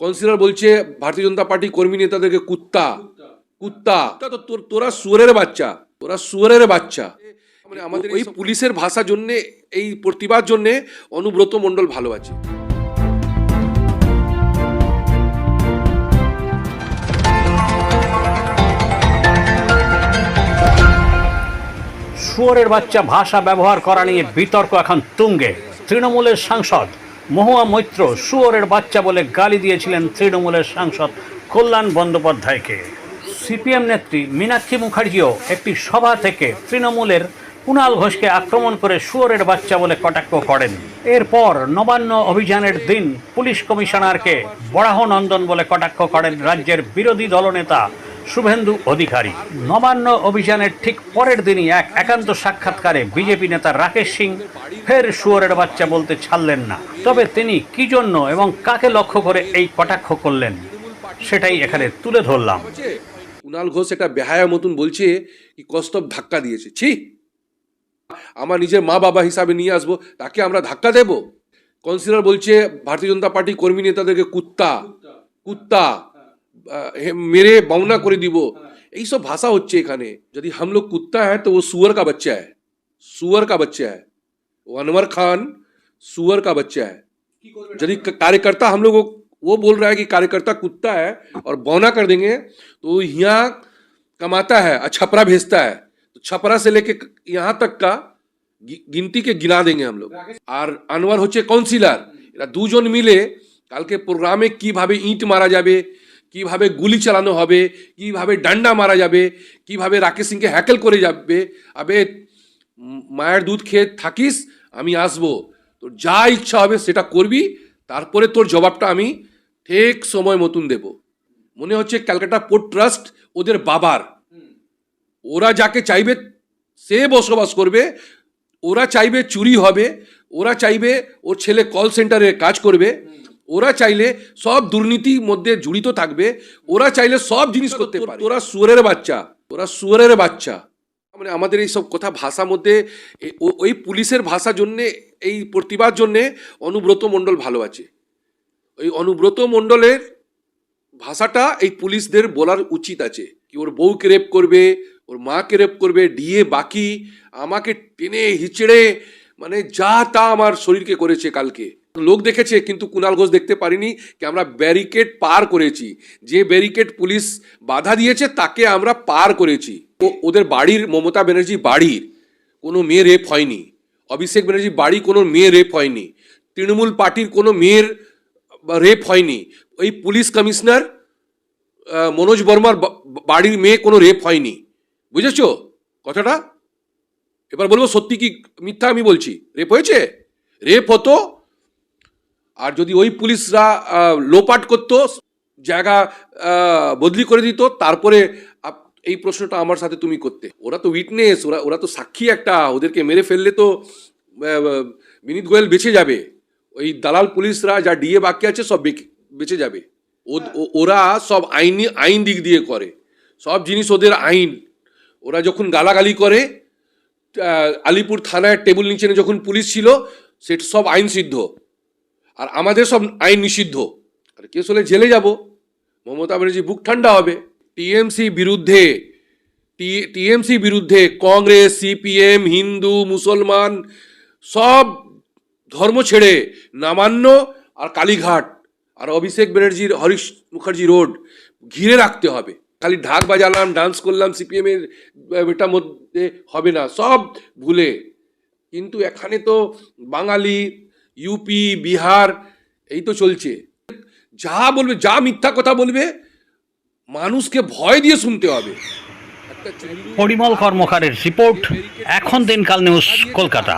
Councillor বলছে ভারতীয় জনতা party কর্মী নেতাদেরকে কুত্তা কুত্তা। তো তোর তোরা সুয়ারের বাচ্চা তোরা সুয়ারের বাচ্চা। মানে আমাদের এই পুলিশের ভাষা জন্য এই প্রতিবাদ জন্য অনুব্রত মণ্ডল ভালো আছে। শুয়োরের বাচ্চা ভাষা ব্যবহার করা নিয়ে বিতর্ক এখন তুঙ্গে। তৃণমূলের সাংসদ মহুয়া মৈত্র শুয়োরের বাচ্চা বলে গালি দিয়েছিলেন তৃণমূলের সাংসদ কল্যাণ বন্দ্যোপাধ্যায়কে। সিপিএম নেত্রী মীনাক্ষী মুখার্জিও একটি সভা থেকে তৃণমূলের কুণাল ঘোষকে আক্রমণ করে শুয়োরের বাচ্চা বলে কটাক্ষ করেন। এরপর নবান্ন অভিযানের দিন পুলিশ কমিশনারকে বরাহ নন্দন বলে কটাক্ষ করেন রাজ্যের বিরোধী দলনেতা শুভেন্দু অধিকারী। নবান্ন অভিযানের ঠিক পরের দিনই এক একান্ত সাক্ষাৎকারে বিজেপি নেতা রাকেশ সিং ফের শুয়োরের বাচ্চা বলতে ছাড়লেন না। তবে তিনি কি জন্য এবং কাকে লক্ষ্য করে এই কটাক্ষ করলেন, সেটাই এখানে তুলে ধরলাম। কুণাল ঘোষ একটা বেহায়া মতন বলছে কি কস্তব ধাক্কা দিয়েছে। ছি! আমার নিজের মা বাবা হিসাবে নিয়ে আসব, তাকে আমরা ধাক্কা দেব? কাউন্সিলর বলছে, ভারতীয় জনতা পার্টি কর্মী নেতাদেরকে কুত্তা কুত্তা। मेरे মেরে বাউনা করে দিব এইসব ভাষা হচ্ছে यदि हम लोग कुत्ता है तो वो सुअर का बच्चा है। सुअर का बच्चा है। वो अनवर खान सुअर का बच्चा है। यदि कार्यकर्ता हम लोग वो बोल रहा है कि कार्यकर्ता कुत्ता है और बौना कर देंगे तो यहाँ कमाता है छपरा भेजता है। तो छपरा से लेके यहाँ तक का गिनती के गिना देंगे हम लोग। और अनवर होचे काउंसिलर के प्रोग्राम में की কিভাবে ईंट मारा जाबे কীভাবে গুলি চালানো হবে, কীভাবে ডান্ডা মারা যাবে, কীভাবে রাকেশ সিংকে হ্যাকেল করে যাবে, আবে মায়ের দুধ খেয়ে থাকিস, আমি আসব। তোর যা ইচ্ছা হবে সেটা করবি, তারপরে তোর জবাবটা আমি ঠিক সময় মতন দেব। মনে হচ্ছে ক্যালকাটা পোর্ট ট্রাস্ট ওদের বাবার। ওরা যাকে চাইবে সে বসবাস করবে, ওরা চাইবে চুরি হবে, ওরা চাইবে ওর ছেলে কল সেন্টারে কাজ করবে। ওরা চাইলে সব দুর্নীতির মধ্যে জড়িত থাকবে ওরা চাইলে সব জিনিস করতে পারে। ওরা সুয়ারের বাচ্চা ওরা সুয়ারের বাচ্চা। মানে আমাদের এই সব কথা ভাষা মধ্যে ওই পুলিশের ভাষা জন্যে এই প্রতিবাদ জন্যে অনুব্রত মণ্ডল ভালো আছে। ওই অনুব্রত মণ্ডলের ভাষাটা এই পুলিশদের বলার উচিত আছে। কি ওর বউকে রেপ করবে ওর মাকে রেপ করবে ডিএ বাকি আমাকে টেনে হিচড়ে মানে যা তা আমার শরীরকে করেছে কালকে। লোক দেখেছে, কিন্তু কুণাল ঘোষ দেখতে পারিনি কি আমরা ব্যারিকেড পার করেছি। যে ব্যারিকেড পুলিশ বাধা দিয়েছে, তাকে আমরা পার করেছি। ও, ওদের বাড়ির মমতা ব্যানার্জি বাড়ির, কোনো মেয়ে রেপ হয়নি। অভিষেক ব্যানার্জি বাড়ি, কোনো মেয়ে রেপ হয়নি। তৃণমূল পার্টির কোনো মেয়ের রেপ হয়নি। ওই পুলিশ কমিশনার মনোজ বর্মার বাড়ির মেয়ে কোনো রেপ হয়নি। বুঝেছ কথাটা? এবার বলব সত্যি কি মিথ্যা আমি বলছি? রেপ হয়েছে? রেপ হতো আর যদি ওই পুলিশরা লোপাট করতো, জায়গা বদলি করে দিত, তারপরে এই প্রশ্নটা আমার সাথে তুমি করতে। ওরা তো উইটনেস, ওরা ওরা তো সাক্ষী একটা, ওদেরকে মেরে ফেললে তো বিনীত গোয়েল বেঁচে যাবে। ওই দালাল পুলিশরা যা ডিএ বাকি আছে সব বেঁচে যাবে। ওরা সব আইনি, আইন দিক দিয়ে করে। সব জিনিস ওদের আইন। ওরা যখন গালাগালি করে আলিপুর থানায় টেবিল নিচে যখন পুলিশ ছিল, সেটা সব আইন সিদ্ধ। আর আমাদের সব আইন নিষিদ্ধ। আর কেস হলে জেলে যাব। মমতা ব্যানার্জি বুক ঠান্ডা হবে। টিএমসি বিরুদ্ধে টিএমসি বিরুদ্ধে কংগ্রেস, সিপিএম, হিন্দু, মুসলমান সব ধর্ম ছেড়ে নামান্য আর কালীঘাট আর অভিষেক ব্যানার্জির, হরিশ মুখার্জি রোড ঘিরে রাখতে হবে। খালি ঢাক বাজালাম, ডান্স করলাম, সিপিএম এর এটার মধ্যে হবে না, সব ভুলে। কিন্তু এখানে তো বাঙালি ইউপি বিহার এই তো চলছে। যা বলবে, যা মিথ্যা কথা বলবে, মানুষকে ভয় দিয়ে শুনতে হবে। পরিমল কর্মকারের রিপোর্ট এখন দিনকাল নিউজ কলকাতা।